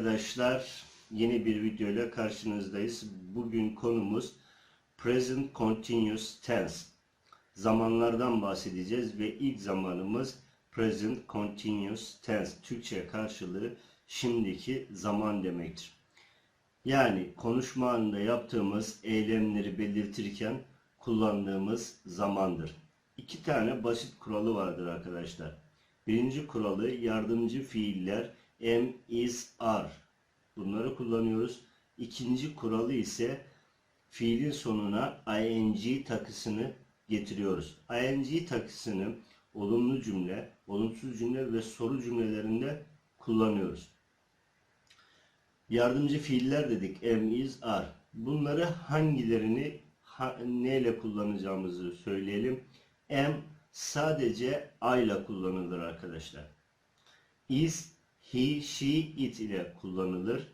arkadaşlar. Yeni bir videoyla karşınızdayız. Bugün konumuz Present Continuous Tense. Zamanlardan bahsedeceğiz ve ilk zamanımız Present Continuous Tense. Türkçe karşılığı şimdiki zaman demektir. Yani konuşma anında yaptığımız eylemleri belirtirken kullandığımız zamandır. İki tane basit kuralı vardır arkadaşlar. Birinci kuralı yardımcı fiiller am, is, are. Bunları kullanıyoruz. İkinci kuralı ise fiilin sonuna ing takısını getiriyoruz. ing takısını olumlu cümle, olumsuz cümle ve soru cümlelerinde kullanıyoruz. Yardımcı fiiller dedik. Am, is, are. Bunları hangilerini ha, neyle kullanacağımızı söyleyelim. Am sadece I ile kullanılır arkadaşlar. Is, he, she, it ile kullanılır.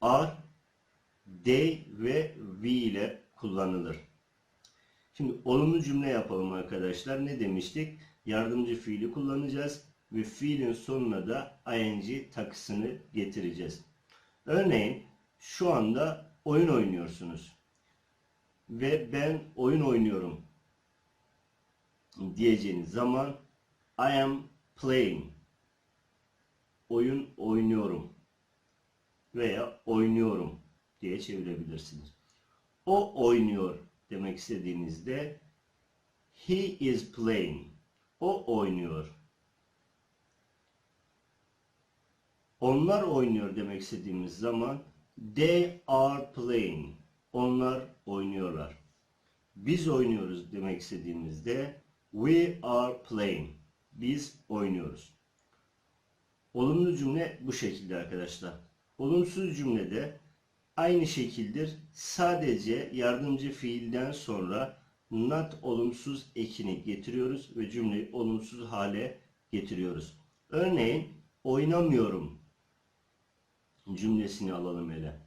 Are, they ve we ile kullanılır. Şimdi olumlu cümle yapalım arkadaşlar. Ne demiştik? Yardımcı fiili kullanacağız ve fiilin sonuna da ing takısını getireceğiz. Örneğin şu anda oyun oynuyorsunuz. Ve ben oyun oynuyorum diyeceğiniz zaman I am playing. Oyun oynuyorum. Veya oynuyorum diye çevirebilirsiniz. O oynuyor demek istediğinizde he is playing. O oynuyor. Onlar oynuyor demek istediğimiz zaman they are playing. Onlar oynuyorlar. Biz oynuyoruz demek istediğimizde we are playing. Biz oynuyoruz. Olumlu cümle bu şekilde arkadaşlar. Olumsuz cümlede aynı şekildir. Sadece yardımcı fiilden sonra not olumsuz ekini getiriyoruz ve cümleyi olumsuz hale getiriyoruz. Örneğin oynamıyorum cümlesini alalım hele.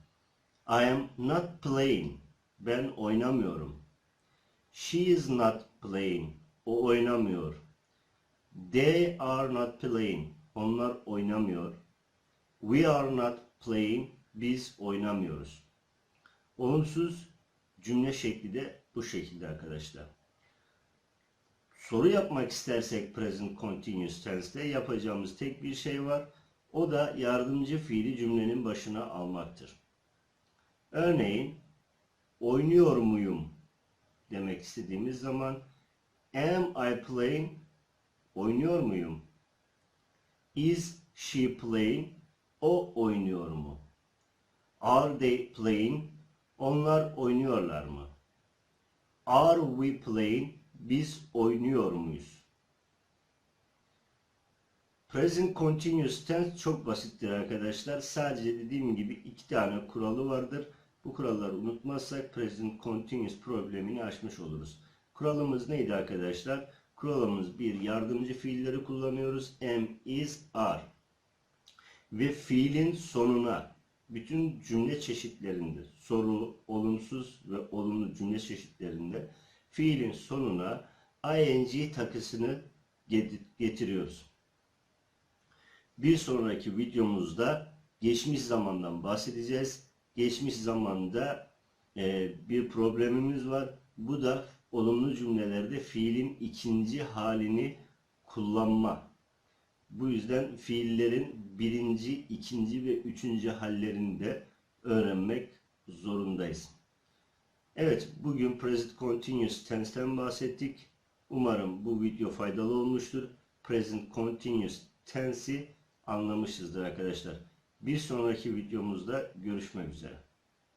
I am not playing. Ben oynamıyorum. She is not playing. O oynamıyor. They are not playing. Onlar oynamıyor. We are not playing. Biz oynamıyoruz. Olumsuz cümle şekli de bu şekilde arkadaşlar. Soru yapmak istersek present continuous tense'te yapacağımız tek bir şey var. O da yardımcı fiili cümlenin başına almaktır. Örneğin oynuyor muyum demek istediğimiz zaman am I playing oynuyor muyum? Is she playing o oynuyor mu? Are they playing onlar oynuyorlar mı? Are we playing biz oynuyor muyuz? Present Continuous Tense çok basittir arkadaşlar. Sadece dediğim gibi iki tane kuralı vardır. Bu kuralları unutmazsak Present Continuous problemini aşmış oluruz. Kuralımız neydi arkadaşlar? Kuralımız bir yardımcı fiilleri kullanıyoruz. Am, is, are. Ve fiilin sonuna bütün cümle çeşitlerinde soru, olumsuz ve olumlu cümle çeşitlerinde fiilin sonuna ing takısını getiriyoruz. Bir sonraki videomuzda geçmiş zamandan bahsedeceğiz. Geçmiş zamanda e, bir problemimiz var. Bu da olumlu cümlelerde fiilin ikinci halini kullanma. Bu yüzden fiillerin birinci, ikinci ve üçüncü hallerini de öğrenmek zorundayız. Evet, bugün Present Continuous Tense'ten bahsettik. Umarım bu video faydalı olmuştur. Present Continuous Tense'i anlamışızdır arkadaşlar. Bir sonraki videomuzda görüşmek üzere.